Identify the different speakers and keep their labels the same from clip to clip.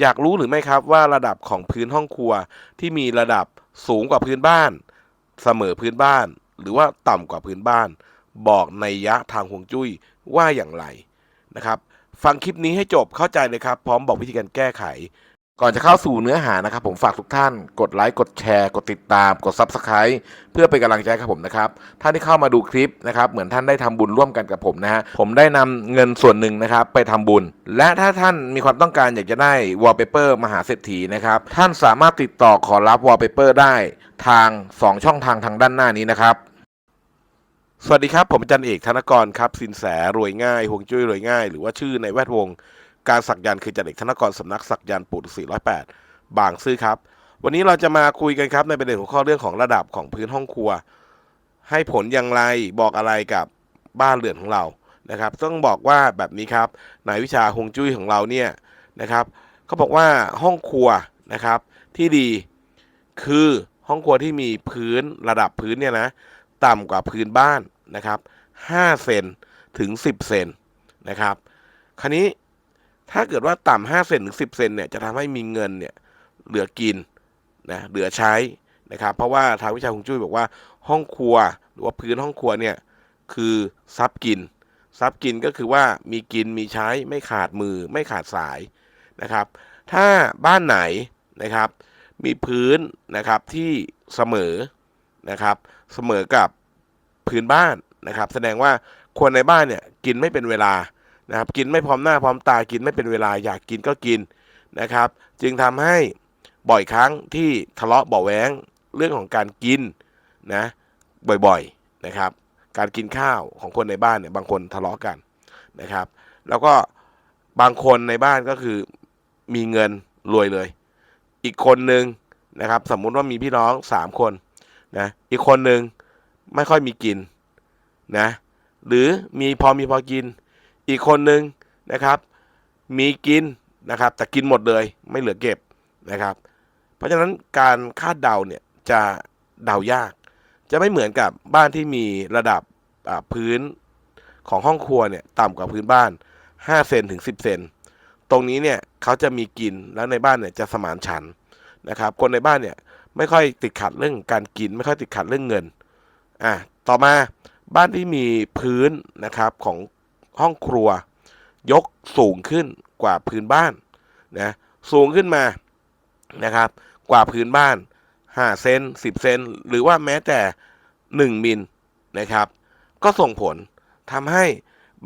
Speaker 1: อยากรู้หรือไม่ครับว่าระดับของพื้นห้องครัวที่มีระดับสูงกว่าพื้นบ้าน เสมอพื้นบ้าน หรือว่าต่ำกว่าพื้นบ้าน บอกในยะทางห่วงจุ้ยว่าอย่างไรนะครับ ฟังคลิปนี้ให้จบเข้าใจเลยครับ พร้อมบอกวิธีการแก้ไข ก่อนจะเข้าสู่เนื้อหานะครับ ผมฝากทุกท่านกดไลค์กดแชร์กดติดตามกด Subscribe เพื่อเป็นกำลังใจให้กับผมนะครับท่านที่เข้ามาดูคลิปนะครับเหมือนท่านได้ทำบุญร่วมกันกับผมนะฮะผมได้นำเงินส่วนหนึ่งนะครับไปทำบุญ และถ้าท่านมีความต้องการอยากจะได้วอลเปเปอร์มหาเศรษฐีนะครับท่านสามารถติดต่อขอรับวอลเปเปอร์ได้ทาง 2 ช่องทางทางด้านหน้านี้นะครับสวัสดีครับ ผมจารย์เอกธนกรครับสินแสรวยง่ายฮวงจุ้ยรวยง่าย หรือว่าชื่อในแวดวง การสักยันต์คือจารย์เอกธนกรสำนักสักยันต์ปู่ฤาษีร้อยแปดบางซื่อครับ วันนี้เราจะมาคุยกันครับในประเด็นหัวข้อเรื่องของระดับของพื้นห้องครัว ให้ผลอย่างไรบอกอะไรกับบ้านเรือนของเรานะครับ ต้องบอกว่าแบบนี้ครับในวิชาฮวงจุ้ยของเราเนี่ยนะครับเขาบอกว่าห้องครัวนะครับที่ดีคือห้องครัวที่มีพื้นระดับพื้นเนี่ยนะต่ำกว่าพื้นบ้านนะครับ5เซนถึง 10 เซนนะครับ คราวนี้ ถ้าเกิดว่าต่ำห้าเซนถึงสิบเซนเนี่ยจะทำให้มีเงินเนี่ยเหลือกินนะเหลือใช้นะครับ เพราะว่าทางวิชาฮวงจุ้ยบอกว่าห้องครัวหรือว่าพื้นห้องครัวเนี่ยคือทรัพย์กินทรัพย์กินก็คือว่ามีกินมีใช้ไม่ขาดมือไม่ขาดสายนะครับ ถ้าบ้านไหนนะครับ มีพื้นนะครับที่เสมอนะครับเสมอกับพื้นบ้านนะครับ แสดงว่าคนในบ้านเนี่ยกินไม่เป็นเวลา นะครับกินไม่พร้อมหน้าพร้อมตากินไม่เป็นเวลาอยากกินก็กินนะครับ จึงทำให้บ่อยครั้งที่ทะเลาะเบาะแว้งเรื่องของการกินนะบ่อยๆนะครับ การกินข้าวของคนในบ้านเนี่ยบางคนทะเลาะกันนะครับ แล้วก็บางคนในบ้านก็คือมีเงินรวยเลย อีกคนหนึ่งนะครับ สมมุติว่ามีพี่น้องสามคนนะอีกคนหนึ่งไม่ค่อยมีกินนะหรือมีพอมีพอกิน อีกคนหนึ่งนะครับ มีกินนะครับ แต่กินหมดเลยไม่เหลือเก็บนะครับ เพราะฉะนั้นการคาดเดาเนี่ยจะเดายาก จะไม่เหมือนกับบ้านที่มีระดับพื้นของห้องครัวเนี่ยต่ำกว่าพื้นบ้าน 5 เซนถึง 10 เซนตรงนี้เนี่ยเขาจะมีกินแล้วในบ้านเนี่ยจะสมานฉันนะครับ คนในบ้านเนี่ยไม่ค่อยติดขัดเรื่องการกิน ไม่ค่อยติดขัดเรื่องเงินอะต่อมาบ้านที่มีพื้นนะครับของ ห้องครัว ยกสูงขึ้นกว่าพื้นบ้านนะสูงขึ้นมานะครับ กว่าพื้นบ้าน5เซน10 เซนหรือว่าแม้แต่ 1 มิลนะครับ ก็ส่งผลทำให้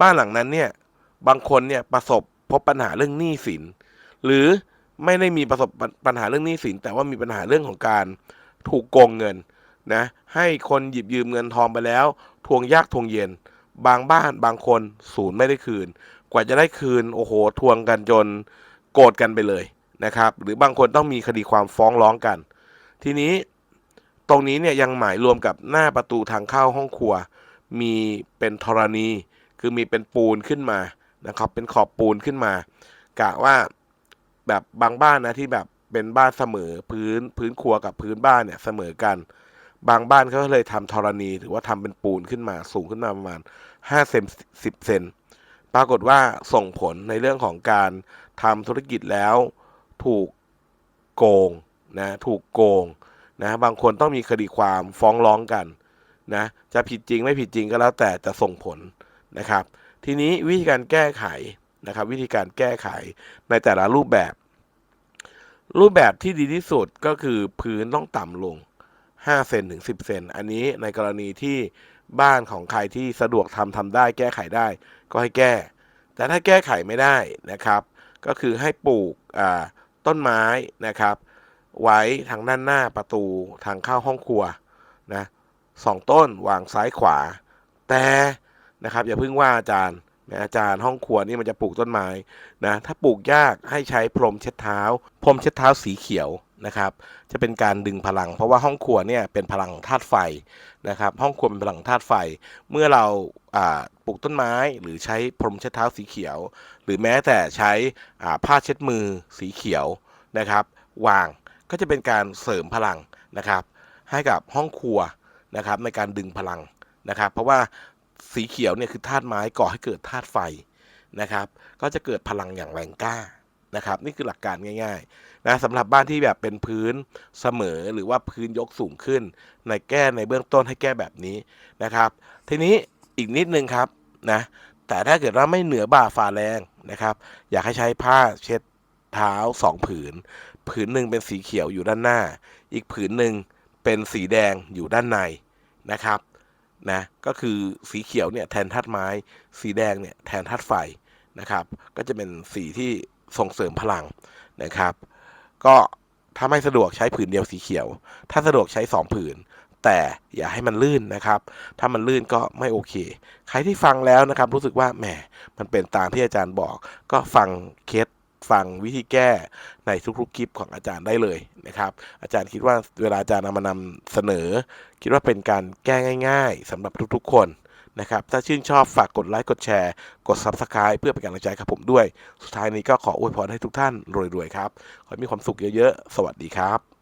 Speaker 1: บ้านหลังนั้นเนี่ยบางคนเนี่ยประสบพบปัญหาเรื่องหนี้สิน หรือไม่ได้มีประสบปัญหาเรื่องหนี้สิน แต่ว่ามีปัญหาเรื่องของการถูกโกงเงินนะให้คนหยิบยืมเงินทองไปแล้ว ทวงยากทวงเย็น บางบ้านบางคนศูนย์ไม่ได้คืน กว่าจะได้คืนโอ้โหทวงกันจนโกรธกันไปเลยนะครับ หรือบางคนต้องมีคดีความฟ้องร้องกัน ทีนี้ตรงนี้เนี่ยยังหมายรวมกับหน้าประตูทางเข้าห้องครัว มีเป็นธรณี คือมีเป็นปูนขึ้นมานะครับ เป็นขอบปูนขึ้นมากะว่าแบบบางบ้านนะที่แบบเป็นบ้านเสมอพื้นพื้นครัวกับพื้นบ้านเนี่ยเสมอกัน บางบ้านเขาก็เลยทำธรณีหรือว่าทำเป็นปูนขึ้นมาสูงขึ้นมาประมาณ5เซน10 เซนปรากฏว่าส่งผลในเรื่องของการทำธุรกิจแล้วถูกโกงนะถูกโกงนะบางคนต้องมีคดีความฟ้องร้องกันนะจะผิดจริงไม่ผิดจริงก็แล้วแต่จะส่งผลนะครับ ทีนี้วิธีการแก้ไขนะครับ วิธีการแก้ไขในแต่ละรูปแบบ รูปแบบที่ดีที่สุดก็คือพื้นต้องต่ำลง 5 เซนถึง 10 เซน อันนี้ในกรณีที่บ้านของใครที่สะดวกทำทำได้แก้ไขได้ ก็ให้แก้ แต่ถ้าแก้ไขไม่ได้นะครับ ก็คือให้ปลูกต้นไม้นะครับ ไว้ทางด้านหน้าประตูทางเข้าห้องครัวนะสองต้นวางซ้ายขวา แต่นะครับอย่าเพิ่งว่าอาจารย์นะอาจารย์ห้องครัวนี่มันจะปลูกต้นไม้นะถ้าปลูกยากให้ใช้พรมเช็ดเท้า พรมเช็ดเท้าสีเขียว นะครับ จะเป็นการดึงพลัง เพราะว่าห้องครัวเนี่ยเป็นพลังธาตุไฟนะครับ ห้องครัวเป็นพลังธาตุไฟ เมื่อเราปลูกต้นไม้หรือใช้พรมเช็ดเท้าสีเขียว หรือแม้แต่ใช้ผ้าเช็ดมือสีเขียวนะครับ วางก็จะเป็นการเสริมพลังนะครับ ให้กับห้องครัวนะครับในการดึงพลังนะครับ เพราะว่าสีเขียวเนี่ยคือธาตุไม้ก่อให้เกิดธาตุไฟนะครับ ก็จะเกิดพลังอย่างแรงกล้า นะครับนี่คือหลักการง่ายๆนะสำหรับบ้านที่แบบเป็นพื้นเสมอหรือว่าพื้นยกสูงขึ้น ในแก้ในเบื้องต้นให้แก้แบบนี้นะครับ ทีนี้อีกนิดนึงครับนะแต่ถ้าเกิดว่าไม่เหนือบ่าฝ่าแรงนะครับ อยากให้ใช้ผ้าเช็ดเท้าสองผืน ผืนหนึ่งเป็นสีเขียวอยู่ด้านหน้า อีกผืนหนึ่งเป็นสีแดงอยู่ด้านในนะครับนะก็คือสีเขียวเนี่ยแทนธาตุไม้ สีแดงเนี่ยแทนธาตุไฟนะครับ ก็จะเป็นสีที่ ส่งเสริมพลังนะครับ ก็ถ้าไม่สะดวกใช้ผืนเดียวสีเขียว ถ้าสะดวกใช้สองผืน แต่อย่าให้มันลื่นนะครับ ถ้ามันลื่นก็ไม่โอเค ใครที่ฟังแล้วนะครับ รู้สึกว่าแหมมันเป็นตามที่อาจารย์บอก ก็ฟังเคสฟังวิธีแก้ในทุกๆคลิปของอาจารย์ได้เลยนะครับ อาจารย์คิดว่าเวลาอาจารย์นำมานำเสนอ คิดว่าเป็นการแก้ง่าย ๆสำหรับทุกๆคน นะครับ ถ้าชื่นชอบฝากกดไลค์กดแชร์ กด Subscribe เพื่อเป็นกำลังใจครับผมด้วย สุดท้ายนี้ก็ขออวยพรให้ทุกท่านรวยๆครับ ขอให้มีความสุขเยอะๆ สวัสดีครับ